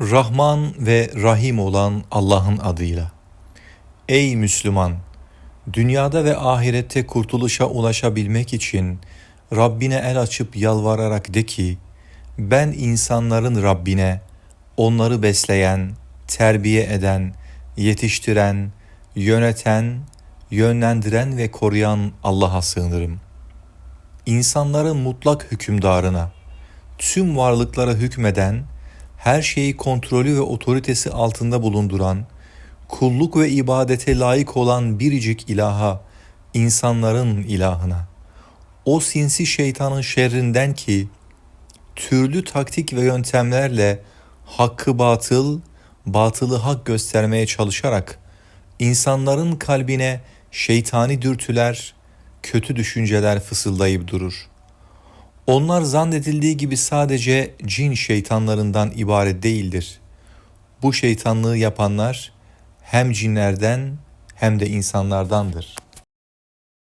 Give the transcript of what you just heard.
Rahman ve Rahim olan Allah'ın adıyla. Ey Müslüman! Dünyada ve ahirette kurtuluşa ulaşabilmek için Rabbine el açıp yalvararak de ki, ben insanların Rabbine, onları besleyen, terbiye eden, yetiştiren, yöneten, yönlendiren ve koruyan Allah'a sığınırım. İnsanların mutlak hükümdarına, tüm varlıklara hükmeden, her şeyi kontrolü ve otoritesi altında bulunduran, kulluk ve ibadete layık olan biricik ilaha, insanların ilahına, o sinsi şeytanın şerrinden ki, türlü taktik ve yöntemlerle hakkı batıl, batılı hak göstermeye çalışarak, insanların kalbine şeytani dürtüler, kötü düşünceler fısıldayıp durur. Onlar zannedildiği gibi sadece cin şeytanlarından ibaret değildir. Bu şeytanlığı yapanlar hem cinlerden hem de insanlardandır.''